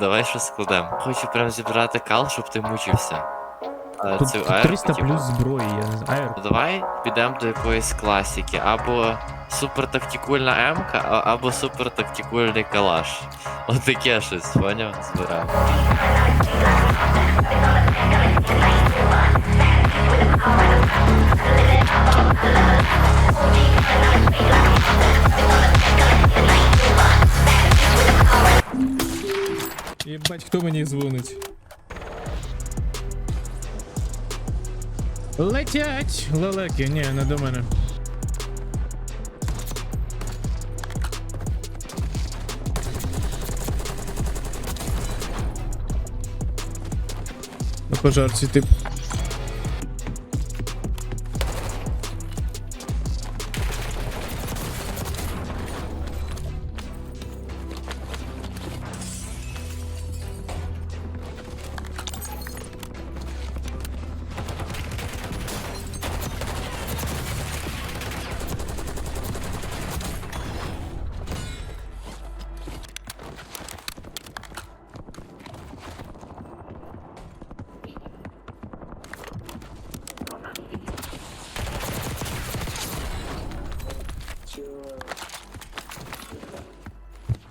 Давай щось складемо. Хочу прям зібрати кал, щоб ти мучився. А, Тут, цю тут аерку, 300 типу. плюс зброї, я не знаю. Аер. Ну, Давай підемо до якоїсь класіки. або супертактикульна М-ка, а- або супертактикульний калаш. Отаке таке щось, поняв? Збираємо. Єбать, хто мені дзвонить? Летять! Лелеки, ні, не до мене. На пожарці тип.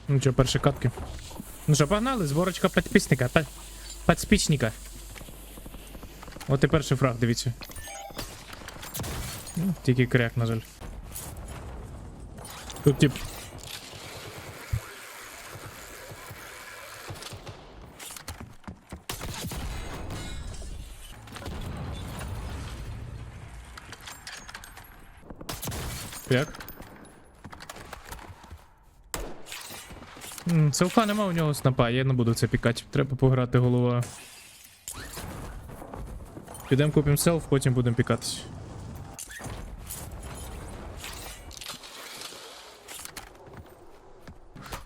Ну що, перші катки. Ну що, погнали, зборочка підписника, підспічника. От і перший фраг, дивіться. Ну, тільки кряк, на жаль. Тут тип. Як? Селфа нема у нього снапа, я не буду це пікати. Треба пограти голова. Підемо купимо селф, потім будемо пікатись.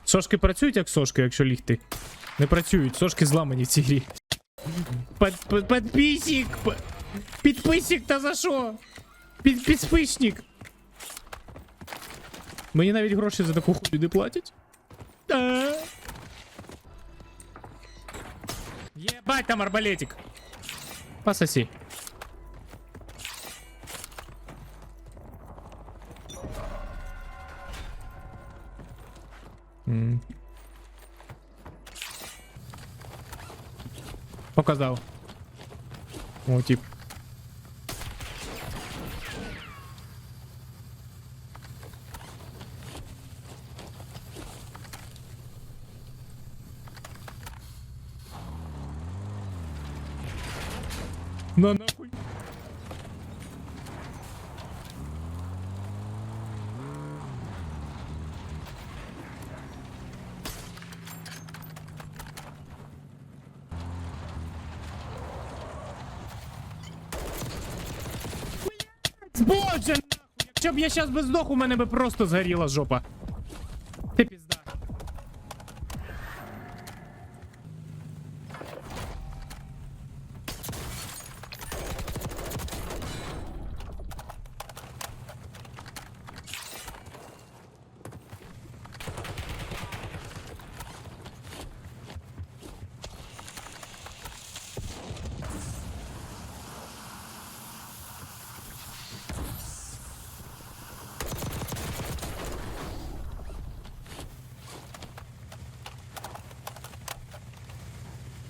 Сошки працюють як сошки, якщо лігти. Не працюють, сошки зламані в цій грі. Під, підписник! Підписник та за що? Під, підспичник! Мені навіть гроші за таку хуйню не платять. Ебать там арбалетик. Пососи. М. Показав. О, тип. Боже, нахуй! Якщо б я щас би здох, у мене би просто згоріла жопа. Ти пізда.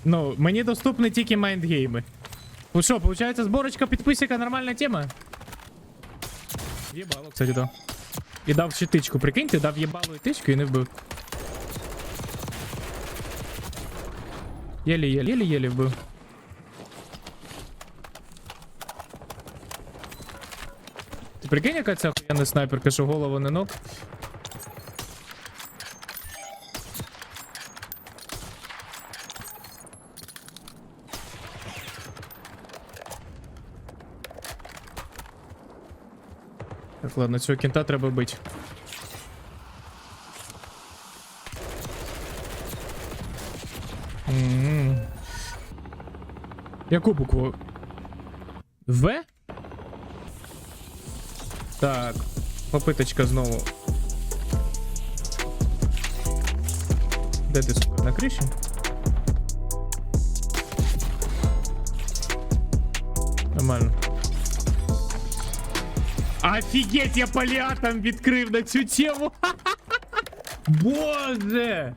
Ну, мені доступні тільки майндгейми. Ну що, получается, зборочка підписчика нормальна тема? Єбало, кстати, да. І дав ще тичку, прикиньте, дав єбалу і тичку і не вбив. Єлі-єлі, єлі-єлі вбив. Ти прикинь, яка ця хуяна снайперка, що голову не ног? Ладно, цього кінта треба бити. М. Яку букву? В? Так, попиточка знову. Де ти, сука, на криші? Нормально. Офігеть, я поліатом відкрив на цю тему. Боже!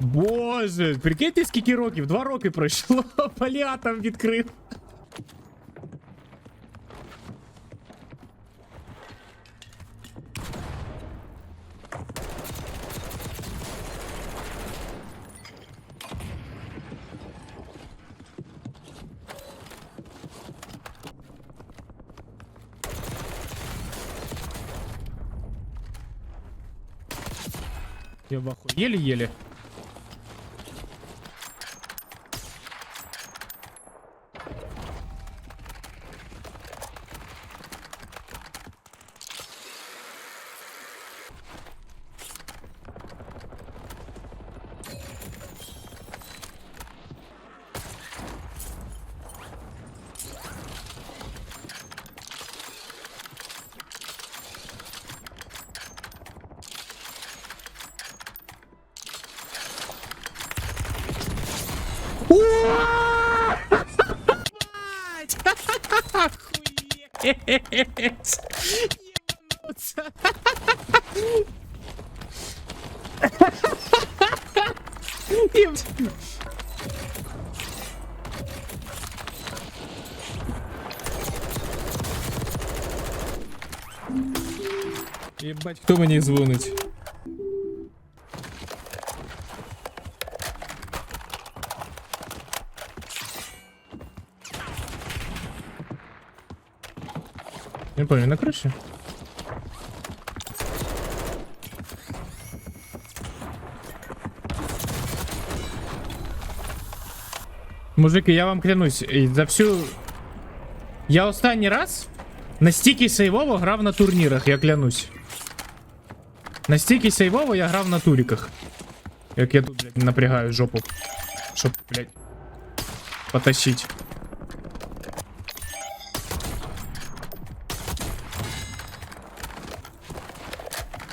Боже, прикиньте, скільки років? Два роки пройшло, поліатом відкрив. Я ахуе. Еле-еле. Охуеть! Ебануться! Еб- Ебать, хто мені дзвонить? Не понял, на крыше? Мужики, я вам клянусь, і за всю. Я останній раз настільки сейвово грав на турнірах, я клянусь. Настільки сейвово я грав на туріках. Як я тут, блядь, напрягаю жопу. Щоб, блядь, потащить.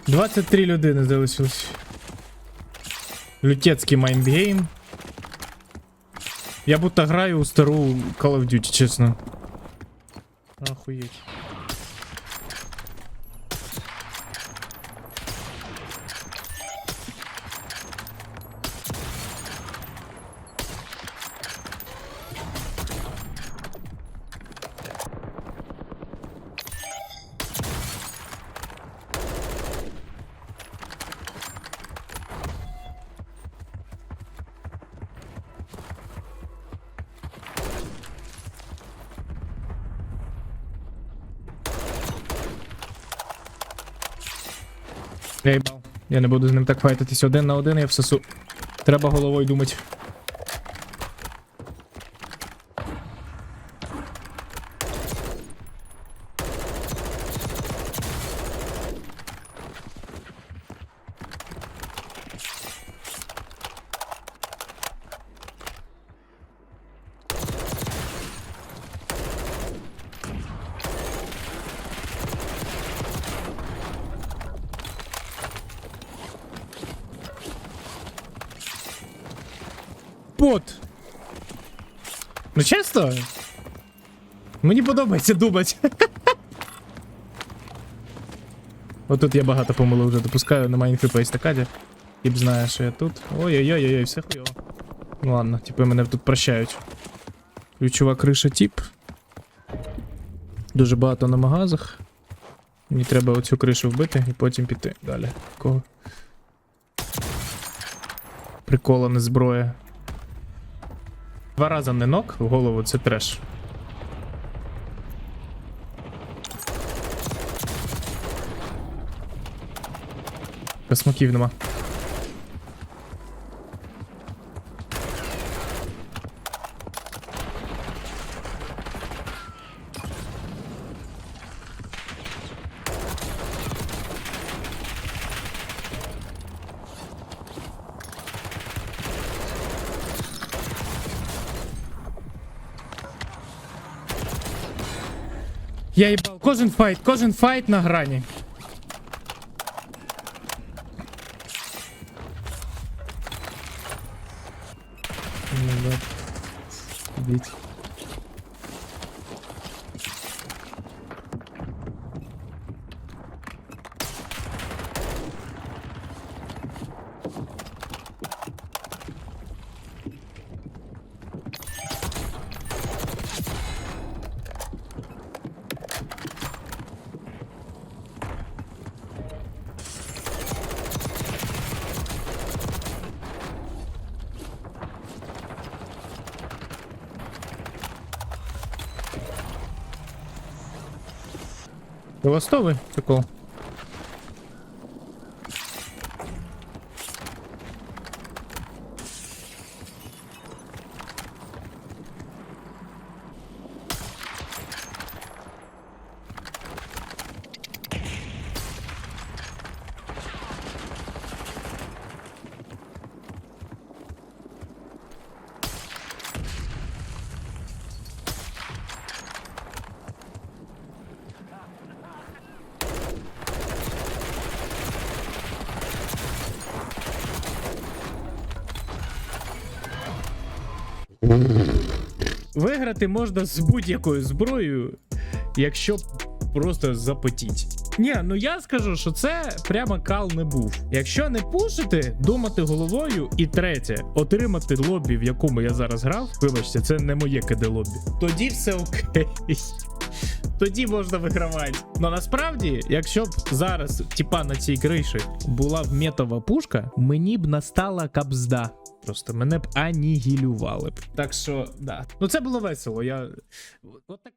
Двадцять три людини залишилось. Лютецький майндгейм. Я будто граю у стару Call of Duty, чесно. Охуеть. Я їбав. Я не буду з ним так файтитись один на один, я всесу. Треба головою думати. Бот. Ну чесно? Мені подобається думати. Отут я багато помилок вже допускаю на майнфіпа і стакаді. Тіп знає, що я тут. Ой-ой-ой, все хуйово. Ну ладно, типи мене тут прощають. Ключова криша тип. Дуже багато на магазах. Мені треба оцю кришу вбити і потім піти далі. Кого? Прикола не зброя. Два рази не нок в голову це треш. Космоків нема. Кожен файт, кожен файт на грані. Ну, Бить. Ідіть. Ластовий прикол. Виграти можна з будь-якою зброєю, якщо просто запотіть. Ні, ну я скажу, що це прямо кал не був. Якщо не пушити, думати головою, і третє, отримати лобі, в якому я зараз грав. Вибачте, це не моє КД лобі. Тоді все окей. Тоді можна вигравати. Ну насправді, якщо б зараз, типа на цій криші, була б метова пушка, мені б настала кабзда. Просто мене б анігілювали б. Так що, да. Ну це було весело. Я. От такий.